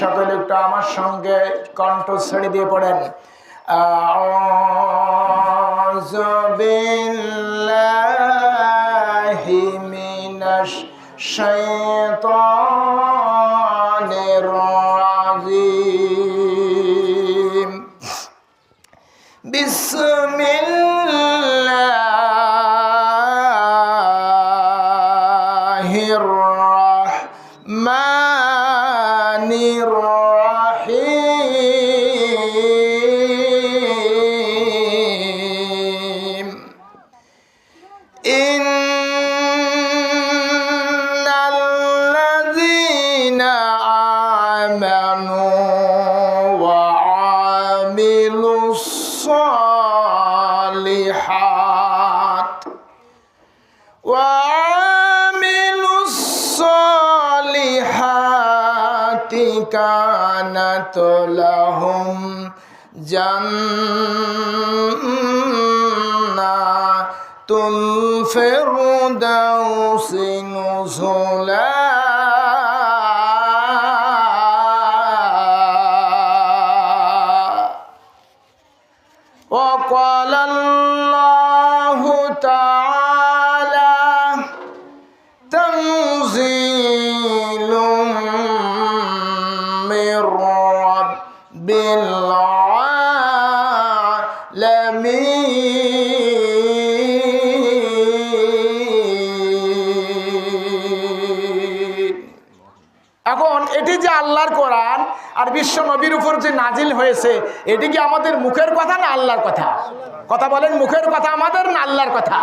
সকলে একটু আমার সঙ্গে কণ্ঠ ছেড়ে দিয়ে পড়েন। হিমিনাশ শৈতানের আজিম الصالحات وعملوا الصالحات كانت لهم جنات الفردوس نزلا وقال الله تعالى تنزيل من رب العالمين এখন এটি যে আল্লাহর কোরআন আর বিশ্ব নবীর উপর যে নাজিল হয়েছে, এটি কি আমাদের মুখের কথা না আল্লাহর কথা? কথা বলেন, মুখের কথা আমাদের না আল্লাহর কথা?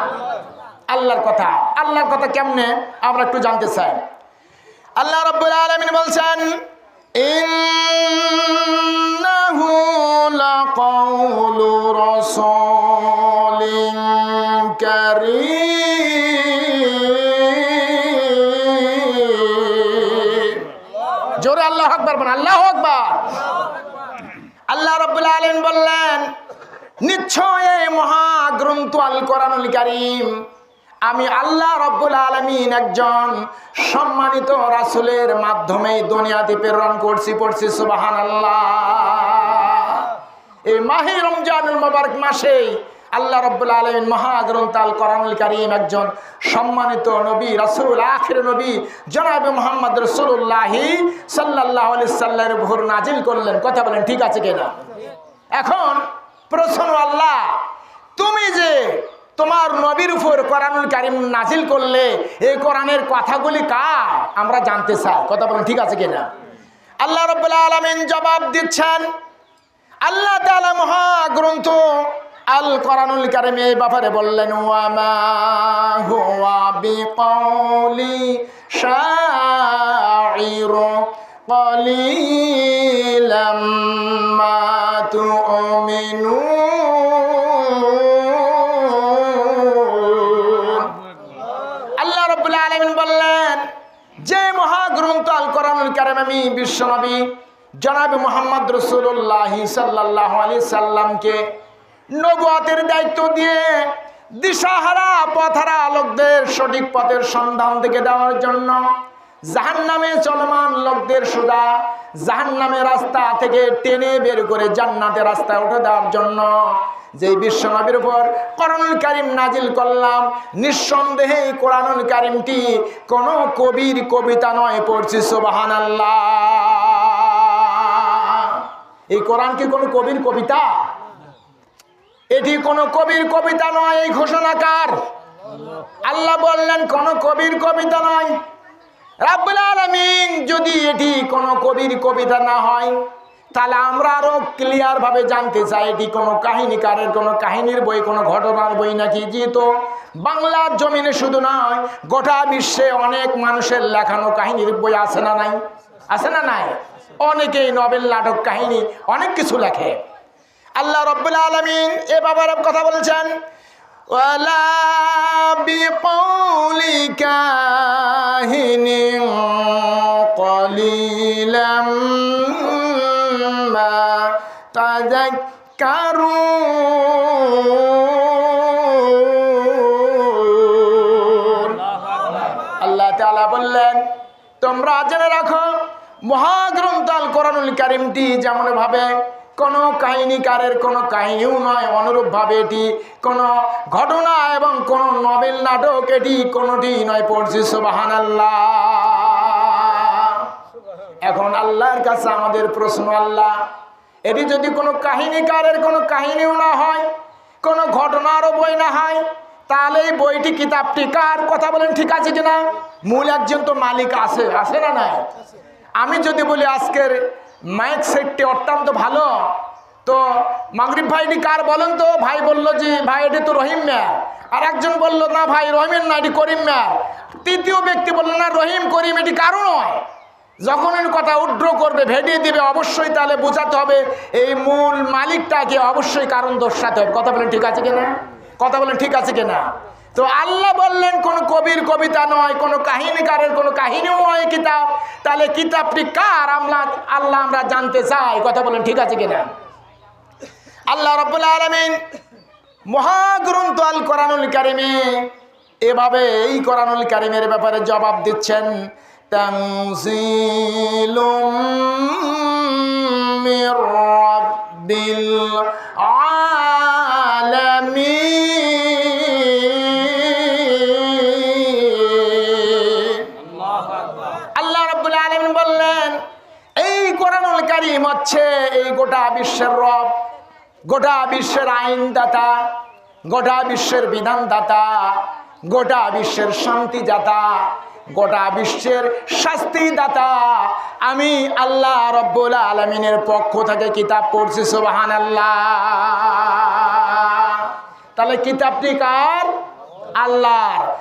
আল্লাহর কথা। আল্লাহর কথা কেমনে? আমরা একটু জানতে চাই। আল্লাহ রব্বুল আলামিন বলছেন, ইন্নাহু লাকাউলু রাসূলিন জোরে আল্লাহ আকবার বলেন, আল্লাহ আকবার। আল্লাহ রব্বুল আলামিন বললেন, নিশ্চয় এই মহাগ্রন্থ আল কোরআনুল কারীম, আমি আল্লাহ রব্বুল আলমিন একজন সম্মানিত রাসুলের মাধ্যমে দুনিয়াতে প্রেরণ করছি, পড়ছি সুবাহান আল্লাহ এই মাহি রমজানুল মোবারক মাসে আল্লাহ রব্বুল আলমিন মহাগ্রন্থ আল কোরআনুল কারীম একজন সম্মানিত নবী, রাসুল, আখির নবী, জনাব মোহাম্মদ রসুল্লাহি সাল্লাহ আলি সাল্লাহের ভোর নাজিল করলেন। কথা বলেন, ঠিক আছে কিনা? এখন প্রশ্ন আল্লাহ, তুমি যে তোমার নবীর উপর কোরআনুল কারিম নাজিল করলে, এই কোরআনের কথাগুলি কার? আমরা জানতে চাই। কথা বলেন, ঠিক আছে কিনা? আল্লাহ রব্বুল্লাহ আলমিন জবাব দিচ্ছেন, আল্লাহ তাআলা মহাগ্রন্থ আল কোরআনুল কারিম এই ব্যাপারে বললেন ওয়ামা হুয়া বিকাউলি শাইর قليلا ما تؤمنون আল্লাহ রব্বুল আলমিন বললেন যে মহাগ্রন্থ আল কোরআনুল কারিম আমি বিশ্বনবী জনাব মোহাম্মদ রসুল্লাহ সাল্লাহ আলি সাল্লামকে নবুয়াতের দায়িত্ব দিয়ে দিশাহারা পথারা লোকদের সঠিক পথের সন্ধান থেকে দেওয়ার জন্য জাহান নামে চলমান লোকদের সুদা জাহান নামে রাস্তা থেকে টেনে বের করে জান্নাতের রাস্তায় উঠে দেওয়ার জন্য যে বিশ্বনবীর উপর কোরআনুল কারিম নাজিল করলাম, নিঃসন্দেহে কোরআনুল কারিমটি কোনো কবির কবিতা নয়, পড়ছি সোবাহান আল্লাহ এই কোরআন কি কোনো কবির কবিতা? এটি কোনো কবির কবিতা নয়, এই ঘোষণাকার। আল্লাহ বললেন, কোনো কবির কবিতা নয়। যদি এটি কোনো কবির কবিতা না হয়, তাহলে আমরা আরও ক্লিয়ার ভাবে জানতে চাই, এটি কোনো কাহিনীকারের, কোনো কাহিনীর বই, কোনো ঘটনার বই নাকি? যেহেতু বাংলার জমিনে শুধু নয়, গোটা বিশ্বে অনেক মানুষের লেখানো কাহিনীর বই আছে না নাই? আছে না নাই? অনেকেই নবেল নাটক কাহিনী অনেক কিছু লেখে। আল্লাহ রব্বুল আলমিন এ বাবার কথা বলেছেন ولا بقول كاهن قليلا ما تذكرون আল্লাহ তাআলা বললেন তোমরা জেনে রাখো মহাগ্রন্থ আল কোরআন কোরআনুল কারিমটি যেমনভাবে কোনো কাহিনীকারের কোনো কাহিনীও নয়, অনুরূপভাবে এটি কোনো ঘটনা এবং কোনো নবেল নাটক, এটি কোনোটি নয়, পড়ছি আল্লাহ এখন আল্লাহর কাছে আমাদের প্রশ্ন, আল্লাহ, এটি যদি কোনো কাহিনীকারের কোনো কাহিনীও না হয়, কোনো ঘটনারও বই না হয়, তাহলে এই বইটি, কিতাবটি কার কথা বলেন, ঠিক আছে কিনা? মূল একজন তো মালিক আছে আছে না নাই? আমি যদি বলি আজকের মাইক সেটটি অত্যন্ত ভালো। তো মাগরিব ভাইটি কার বলেন তো? ভাই বলল যে, ভাই, এটি তো রহিম মিয়া আর একজন বলল, না ভাই, রহিমের না, এটি করিম মিয়া তৃতীয় ব্যক্তি বলল, না, রহিম, করিম, এটি কারও নয়। যখন কথা উড্র করবে, ভেটিয়ে দিবে, অবশ্যই তাহলে বোঝাতে হবে, এই মূল মালিকটাকে অবশ্যই কারণ দর্শাতে হবে। কথা বলেন ঠিক আছে কিনা? কথা বলেন ঠিক আছে কিনা? তো আল্লাহ বললেন, কোন কবির কবিতা নয়, কোন কাহিনীকারের কোন কাহিনীও নয় কিতাব। তাহলে কিতাবটি কার আমরা আল্লাহ আমরা জানতে চাই। কথা বলেন, ঠিক আছে কিনা? আল্লাহ রব্বুল আলমিন মহাগ্রন্থ আল কোরআনুল কারিমে এভাবে এই কোরআনুল কারিমের ব্যাপারে জবাব দিচ্ছেন, তানজিলুম মির আলামিন কোরআনুল কারীম হচ্ছে এই গোটা বিশ্বের রব, গোটা বিশ্বের আইনদাতা, গোটা বিশ্বের বিধানদাতা, গোটা বিশ্বের শান্তিদাতা, গোটা বিশ্বের শাস্তিদাতা। আমি আল্লাহ রব্বুল আলমিনের পক্ষ থেকে কিতাব পড়ছি সুবাহান আল্লাহ তাহলে কিতাবটি কার? আল্লাহর।